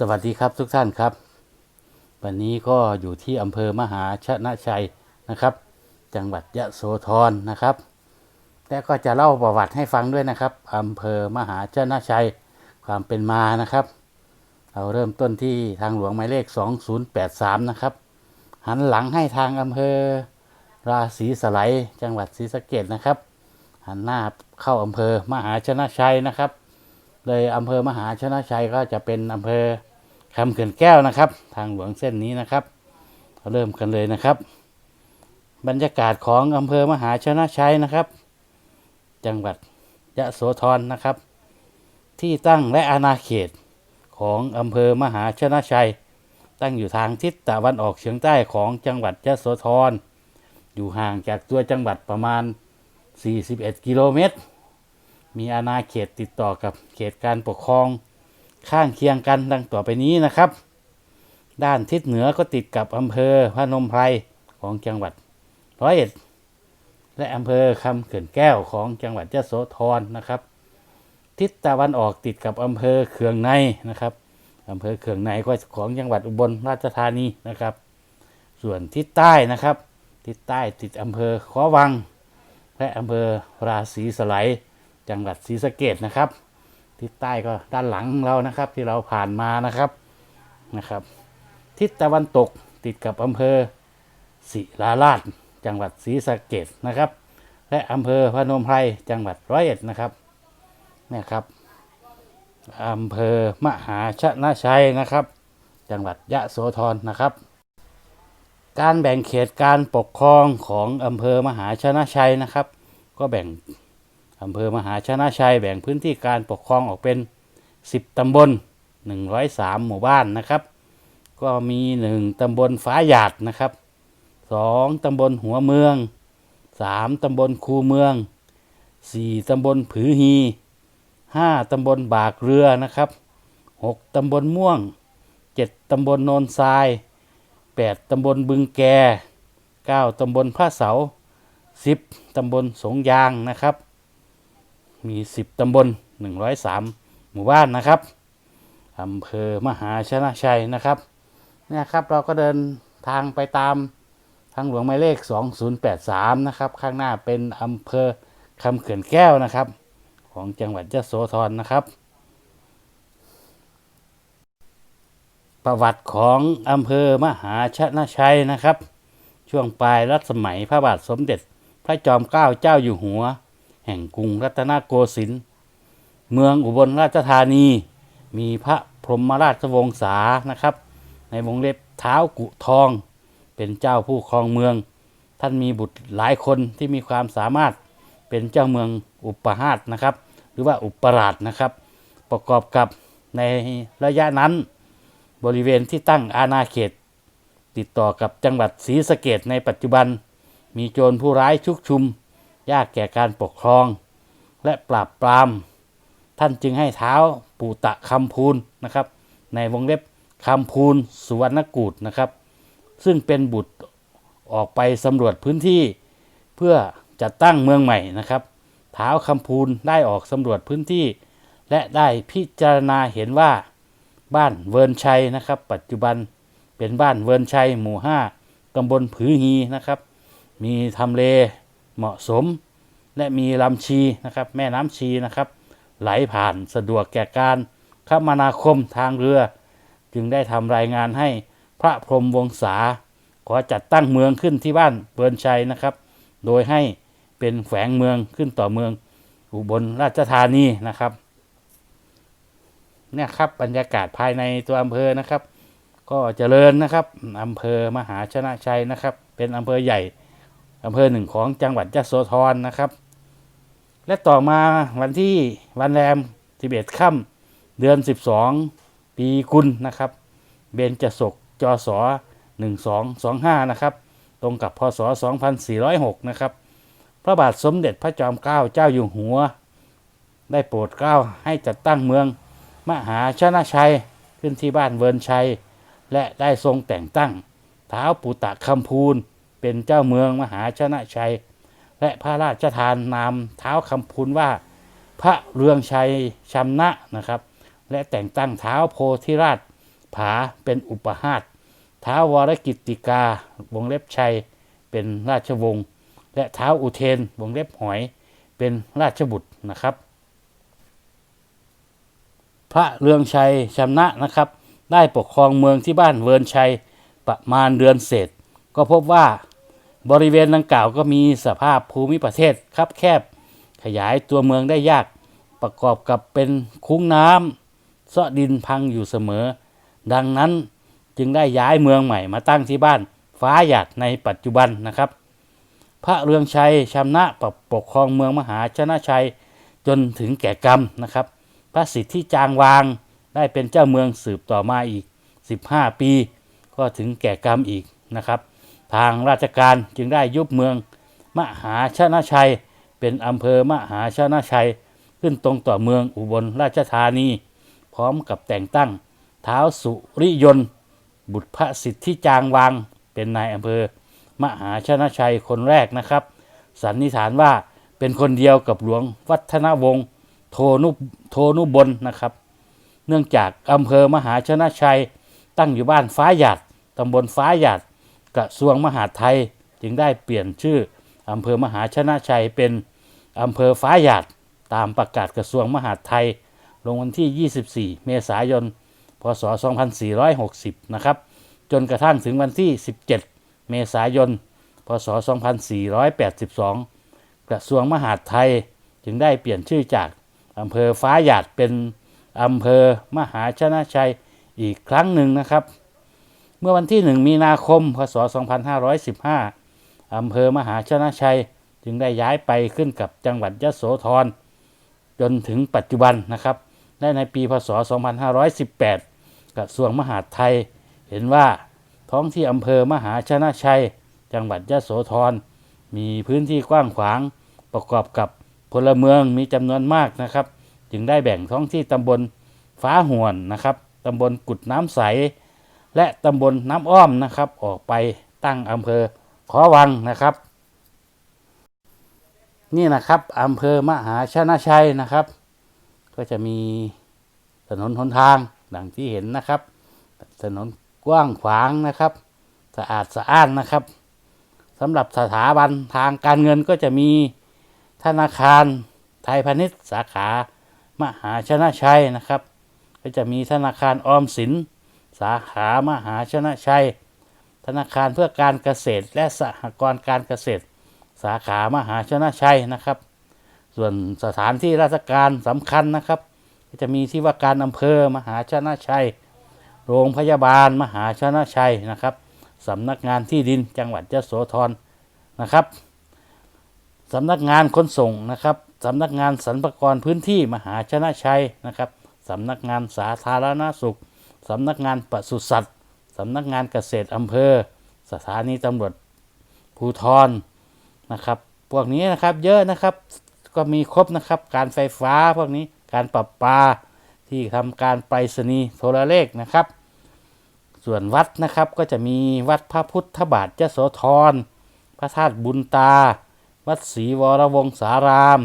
สวัสดีครับทุกท่านครับ วันนี้ก็อยู่ที่อำเภอมหาชนะชัยนะครับ จังหวัดยะโสธรนะครับ และก็จะเล่าประวัติให้ฟังด้วยนะครับอำเภอมหาชนะชัยความเป็นมานะครับ เราเริ่มต้นที่ทางหลวงหมายเลข 2083 นะครับ หันหลังให้ทางอำเภอราศีสไลจังหวัดศรีสะเกดนะครับ หันหน้าเข้าอำเภอมหาชนะชัยนะครับ เลยอำเภอมหาชนะชัยก็จะเป็นอำเภอคำเขื่อนแก้วนะครับ ทางหลวงเส้นนี้นะครับเราเริ่มกันเลยนะครับ บรรยากาศของอำเภอมหาชนะชัยนะครับ จังหวัดยะโสธรนะครับ ที่ตั้งและอาณาเขตของอำเภอมหาชนะชัย ตั้งอยู่ทางทิศตะวันออกเฉียงใต้ของจังหวัดยะโสธรอยู่ห่างจากตัวจังหวัดประมาณ 41 กิโลเมตร มีอาณาเขตติดต่อกับเขตการปกครองข้างเคียงกันดังต่อไปนี้นะครับ ด้านทิศเหนือก็ติดกับอำเภอพนมไพรของจังหวัดร้อยเอ็ดและอำเภอคำเขื่อนแก้วของจังหวัดยะโสธรนะครับ ทิศตะวันออกติดกับอำเภอเขืองในนะครับอำเภอเขืองในก็ของจังหวัดอุบลราชธานีนะครับ ส่วนทิศใต้นะครับ ทิศใต้ติดอำเภอขอวัง และอำเภอราศีสไลย จังหวัดศรีสะเกดนะครับทิศใต้ก็ด้านหลังเรานะครับ ที่เราผ่านมานะครับนะครับ ทิศตะวันตกติดกับอำเภอศิลาราชจังหวัดศรีสะเกดนะครับ และอำเภอพนมไพรจังหวัดร้อยเอ็ดนะครับนี่ครับอำเภอมหาชนะชัยนะครับ จังหวัดยะโสธรนะครับ การแบ่งเขตการปกครองของอำเภอมหาชนะชัยนะครับ ก็แบ่ง อำเภอมหาชนะชัยแบ่งพื้นที่การปกครองออกเป็น 10 ตำบล 103 หมู่บ้านนะครับ ก็มี 1 ตำบลฟ้าหยาดนะครับ 2 ตำบลหัวเมือง 3 ตำบลคูเมือง 4 ตำบลผือฮี 5 ตำบลบากเรือนะครับ 6 ตำบลม่วง 7 ตำบลโนนทราย 8 ตำบลบึงแก 9 ตำบลผ้าเสา 10 ตำบลสงยางนะครับ มี 10 ตำบล 103 หมู่บ้านนะครับอำเภอมหาชนะชัยนะครับเนี่ยครับเราก็เดินทางไปตามทางหลวงหมายเลข 2083 นะครับ ข้างหน้าเป็นอำเภอคำเขื่อนแก้วนะครับ ของจังหวัดยะโสธรนะครับ ประวัติของอำเภอมหาชนะชัยนะครับ ช่วงปลายรัชสมัยพระบาทสมเด็จ พระจอมเกล้าเจ้าอยู่หัว แห่งกรุงรัตนโกสินทร์เมืองอุบลราชธานี มีพระพรหมราชวงศานะครับ ในวงเล็บเท้ากุทอง เป็นเจ้าผู้ครองเมือง ท่านมีบุตรหลายคนที่มีความสามารถเป็นเจ้าเมืองอุปราชนะครับ หรือว่าอุปราชนะครับ ประกอบกับในระยะนั้น บริเวณที่ตั้งอาณาเขต ติดต่อกับจังหวัดศรีสะเกดในปัจจุบัน มีโจรผู้ร้ายชุกชุม ยากแก่การปกครอง และปราบปราม ท่านจึงให้เท้าปูตะคำพูนนะครับ ในวงเล็บคำพูนสุวรรณกูฏนะครับ ซึ่งเป็นบุตรออกไปสำรวจพื้นที่ เพื่อจัดตั้งเมืองใหม่นะครับเท้าคำพูนได้ออกสำรวจพื้นที่ และได้พิจารณาเห็นว่าบ้านเวิร์นชัยนะครับ ปัจจุบันเป็นบ้านเวิร์นชัยหมู่ห้าตำบลผือฮีนะครับ มีทำเล เหมาะสม และมีลำชีนะครับแม่น้ำชีนะครับ ไหลผ่านสะดวกแก่การคมนาคมทางเรือ จึงได้ทำรายงานให้พระพรหมวงศาขอจัดตั้งเมืองขึ้นที่บ้านเบิร์นชัยนะครับ โดยให้เป็นแฝงเมืองขึ้นต่อเมืองอุบลราชธานีนะครับเนี่ยครับบรรยากาศภายในตัวอำเภอนะครับ ก็เจริญนะครับอำเภอมหาชนะชัยนะครับ เป็นอำเภอใหญ่ อำเภอหนึ่งของจังหวัดยะโสธรนะครับ และต่อมาวันที่วันแรม 11ค่ำเดือน 12 ปีกุลนะครับ เบญจศกจศ1225 นะครับ ตรงกับพศ 2406 นะครับ พระบาทสมเด็จพระจอมเกล้าเจ้าอยู่หัว ได้โปรดเกล้าให้จัดตั้งเมือง มหาชนะชัยขึ้นที่บ้านเวิร์นชัย และได้ทรงแต่งตั้งเท้าวปุตตะคำพูน เป็นเจ้าเมืองมหาชนะชัย และพระราชทานนามเท้าคำพูนว่า พระเรืองชัยชำนะนะครับ และแต่งตั้งเท้าโพธิราชผาเป็นอุปหาตท้าวรกิตติกาวงเล็บชัยเป็นราชวงศ์และเท้าอุเทนวงเล็บหอยเป็นราชบุตรนะครับ พระเรืองชัยชำนะนะครับ ได้ปกครองเมืองที่บ้านเวิร์นชัยประมาณเดือนเศษ ก็พบว่า บริเวณดังกล่าวก็มีสภาพภูมิประเทศคับแคบ ขยายตัวเมืองได้ยาก ประกอบกับเป็นคุ้งน้ำเสาะดินพังอยู่เสมอ ดังนั้นจึงได้ย้ายเมืองใหม่มาตั้งที่บ้านฟ้าหยาดในปัจจุบันนะครับ พระเรืองชัยชำนะปปกครองเมืองมหาชนะชัยจนถึงแก่กรรมนะครับ พระสิทธิจางวางได้เป็นเจ้าเมืองสืบต่อมาอีก 15 ปี ก็ถึงแก่กรรมอีกนะครับ ทางราชการจึงได้ยุบเมือง มหาชนะชัย เป็นอำเภอมหาชนะชัย ขึ้นตรงต่อเมืองอุบลราชธานี พร้อมกับแต่งตั้งเท้าวสุริยนต์ บุตรพระสิทธิจางวาง เป็นนายอำเภอ มหาชนะชัยคนแรกนะครับ สันนิษฐานว่าเป็นคนเดียวกับหลวงวัฒนวงศ์โทนุโทนุบลนะครับ เนื่องจากอำเภอมหาชนะชัยตั้งอยู่บ้านฟ้าหยาดตำบลฟ้าหยาด กระทรวงมหาดไทยจึงได้เปลี่ยนชื่ออำเภอมหาชนะชัยเป็นอำเภอฟ้าหยาดตามประกาศกระทรวงมหาดไทย ลงวันที่ 24 เมษายน พศ 2460 นะครับ จนกระทั่งถึงวันที่ 17 เมษายน พศ 2482 กระทรวงมหาดไทยจึงได้เปลี่ยนชื่อจากอำเภอฟ้าหยาดเป็นอำเภอมหาชนะชัยอีกครั้งหนึ่งนะครับ มื่อวันที่ 1 มีนาคม พศ 2515 อำเภอมหาชนะชัย จึงได้ย้ายไปขึ้นกับจังหวัดยโสธร จนถึงปัจจุบันนะครับและในปี พศ 2518 กระทรวงมหาดไทย เห็นว่าท้องที่อำเภอมหาชนะชัย จังหวัดยโสธร มีพื้นที่กว้างขวาง ประกอบกับพลเมืองมีจำนวนมากนะครับ จึงได้แบ่งท้องที่ตำบลฟ้าห่วนนะครับตำบลกุดน้ำใส และตำบลน้ำอ้อมนะครับ ออกไปตั้งอำเภอขอวังนะครับ นี่นะครับอำเภอมหาชนะชัยนะครับ ก็จะมีถนนหนทางดังที่เห็นนะครับ ถนนกว้างขวางนะครับ สะอาดสะอ้านนะครับสำหรับสถาบันทางการเงินก็จะมีธนาคารไทยพาณิชย์สาขามหาชนะชัยนะครับ ก็จะมีธนาคารออมสิน สาขามหาชนะชัย ธนาคารเพื่อการเกษตร และสหกรณ์การเกษตร สาขามหาชนะชัยนะครับ ส่วนสถานที่ราชการสำคัญนะครับ จะมีที่ว่าการอำเภอมหาชนะชัย โรงพยาบาลมหาชนะชัยนะครับสำนักงานที่ดินจังหวัดยโสธรนะครับสำนักงานขนส่งนะครับสำนักงานสรรพากรพื้นที่มหาชนะชัยนะครับสำนักงานสาธารณสุข สำนักงานปศุสัตว์สำนักงานเกษตรอำเภอ สถานีตำรวจภูทรนะครับ พวกนี้นะครับเยอะนะครับก็มีครบนะครับ การไฟฟ้าพวกนี้การปรับปาที่ทำการไปรษณีย์โทรเลขนะครับ ส่วนวัดนะครับก็จะมีวัดพระพุทธบาทยโสธร พระธาตุบุญตา วัดศรีวรวงศาราม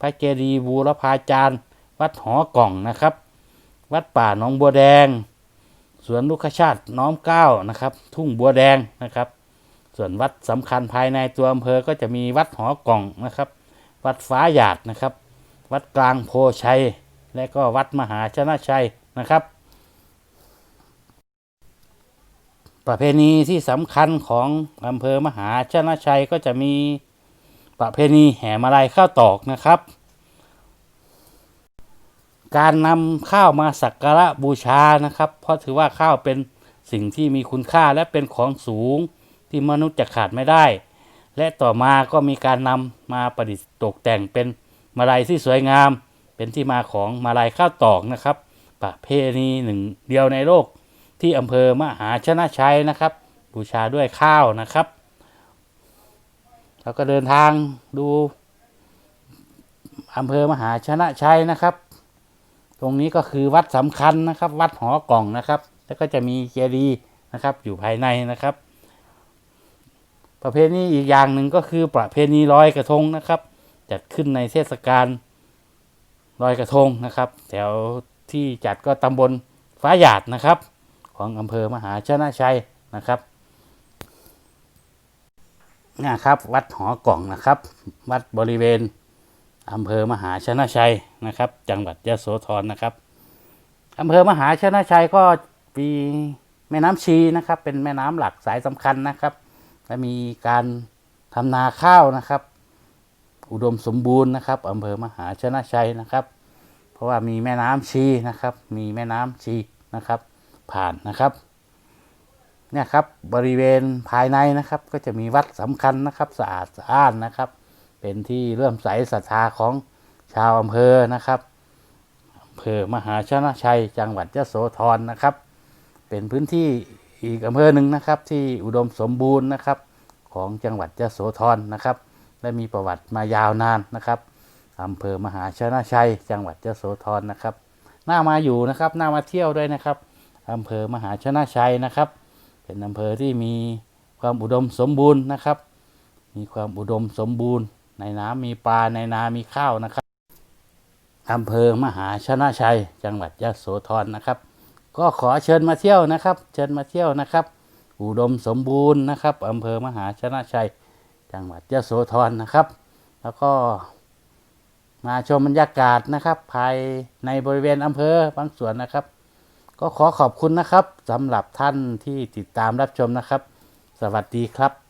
พระเจดีย์บูรพาจารย์ วัดหอกล่องนะครับ วัดป่าหนองบัวแดง วนลูกขชาติน้อมเกล้านะครับ ทุ่งบัวแดงนะครับ ส่วนวัดสำคัญภายในตัวอำเภอก็จะมีวัดหอกล่องนะครับ วัดฟ้าหยาดนะครับ วัดกลางโพชัย และก็วัดมหาชนะชัยนะครับ ประเพณีที่สำคัญของอำเภอมหาชนะชัยก็จะมีประเพณีแห่มาลัยข้าวตอกนะครับ การนำข้าวมาสักการะบูชานะครับ เพราะถือว่าข้าวเป็นสิ่งที่มีคุณค่าและเป็นของสูงที่มนุษย์จะขาดไม่ได้ และต่อมาก็มีการนำมาประดิษฐ์ตกแต่งเป็นมาลัยที่สวยงาม เป็นที่มาของมาลัยข้าวตอกนะครับ ประเพณีหนึ่งเดียวในโลกที่อำเภอมหาชนะชัยนะครับ บูชาด้วยข้าวนะครับเราก็เดินทางดูอำเภอมหาชนะชัยนะครับ ตรงนี้ก็คือวัดสำคัญนะครับ วัดหอกล่องนะครับ แล้วก็จะมีเจดีย์นะครับ อยู่ภายในนะครับ ประเพณีอีกอย่างหนึ่งก็คือประเพณีลอยกระทงนะครับ จัดขึ้นในเทศกาลลอยกระทงนะครับ แถวที่จัดก็ตำบลฟ้าหยาดนะครับขของอำเภอมหาชนะชัยนะครับนะครับ วัดหอกล่องนะครับ วัดบริเวณอำเภอมหาชนะชัย นะครับ จังหวัดยะโสธรนะครับอำเภอมหาชนะชัยก็มีแม่น้ำชีนะครับ เป็นแม่น้ำหลักสายสำคัญนะครับ และมีการทำนาข้าวนะครับ อุดมสมบูรณ์นะครับอำเภอมหาชนะชัยนะครับ เพราะว่ามีแม่น้ำชีนะครับ มีแม่น้ำชีนะครับ ผ่านนะครับเนี่ยครับบริเวณภายในนะครับก็จะมีวัดสำคัญนะครับ สะอาดสะอ้านนะครับ เป็นที่เลื่มใสศรัทธาของ ชาวอำเภอนะครับอำเภอมหาชนะชัยจังหวัดยะโสธรนะครับ เป็นพื้นที่อีกอำเภอหนึ่งนะครับ ที่อุดมสมบูรณ์นะครับ ของจังหวัดยะโสธรนะครับ และมีประวัติมายาวนานนะครับอำเภอมหาชนะชัย จังหวัดยะโสธรนะครับน่ามาอยู่นะครับน่ามาเที่ยวด้วยนะครับอำเภอมหาชนะชัยนะครับ เป็นอำเภอที่มีความอุดมสมบูรณ์นะครับ มีความอุดมสมบูรณ์ ในน้ำมีปลาในนา มีข้าวนะครับ อำเภอมหาชนะชัย จังหวัดยะโสธรนะครับ ก็ขอเชิญมาเที่ยวนะครับ เชิญมาเที่ยวนะครับ อุดมสมบูรณ์นะครับอำเภอมหาชนะชัย จังหวัดยะโสธรนะครับ แล้วก็มาชมบรรยากาศนะครับ ภายในบริเวณอำเภอบางส่วนนะครับ ก็ขอขอบคุณนะครับสำหรับท่านที่ติดตามรับชมนะครับ สวัสดีครับ